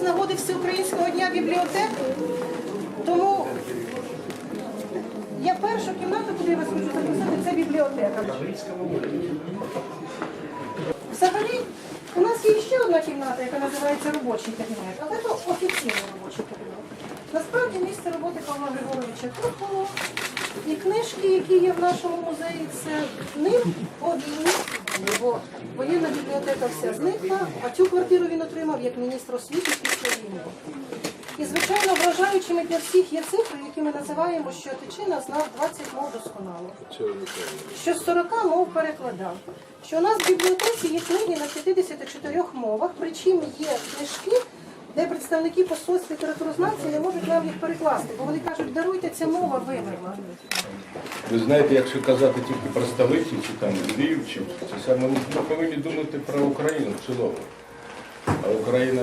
з нагоди Всеукраїнського дня бібліотек. Тому я першу кімнату, куди я вас хочу запросити, це бібліотека. Взагалі, у нас є ще одна кімната, яка називається робочий кабінет, але це офіційний робочий кабінет. Насправді місце роботи Павла Григоровича тут. І книжки, які є в нашому музеї, це ним по війні, бо воєнна бібліотека вся зникла, а цю квартиру він отримав як міністр освіти після війни. І, звичайно, вражаючими для всіх є цифри, які ми називаємо, що Тичина знав 20 мов досконало що з 40 мов перекладав. Що у нас в бібліотеці є книги на 54 мовах, причому є книжки, де представники посольств літературознавців не можуть нам їх перекласти, бо вони кажуть, даруйте, ця мова вимерла. Ви знаєте, якщо казати тільки про столиці, чи там Львів, чи це саме ми повинні думати про Україну в цілому. А Україна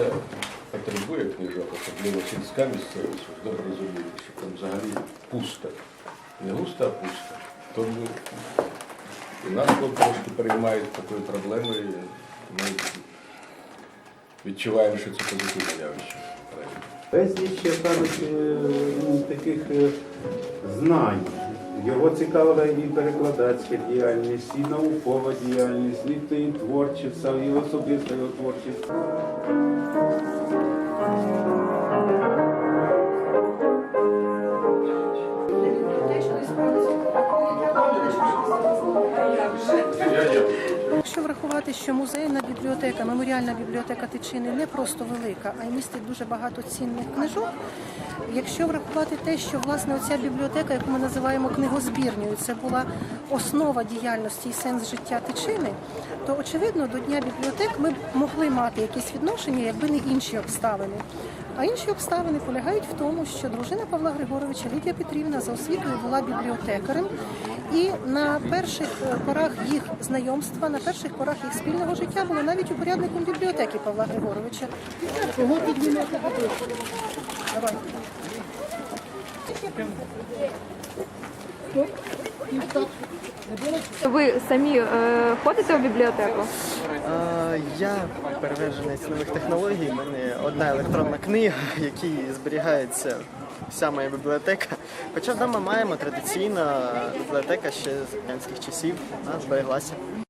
потребує книжок, особливо сільська місцевість, добре розумієте, що там взагалі пусто. Не густо, а пусто. Тому і нас трошки переймають такою проблемою. Ми відчуваємо, що це позитивне явище. Безліч, як кажуть, е, ну, таких е, знань. Його цікавила і перекладацька діяльність, і наукова діяльність, і творчість, і особиста його творчість. Врахувати, що музейна бібліотека, меморіальна бібліотека Тичини не просто велика, а й містить дуже багато цінних книжок. Якщо врахувати те, що власне оця бібліотека, яку ми називаємо книгозбірнею, це була основа діяльності і сенс життя Тичини, то очевидно до Дня бібліотек ми б могли мати якісь відношення, якби не інші обставини. А інші обставини полягають в тому, що дружина Павла Григоровича Лідія Петрівна за освітою була бібліотекарем, і на перших е, порах їх знайомства, на перших порах їх спільного життя була навіть упорядником бібліотеки Павла Григоровича. Кого піднімете Давай. Ви самі е, ходите у бібліотеку? Е, Я переверженець нових технологій. У мене одна електронна книга, в якій зберігається вся моя бібліотека. Хоча вдома маємо традиційна бібліотека ще з радянських часів, вона збереглася.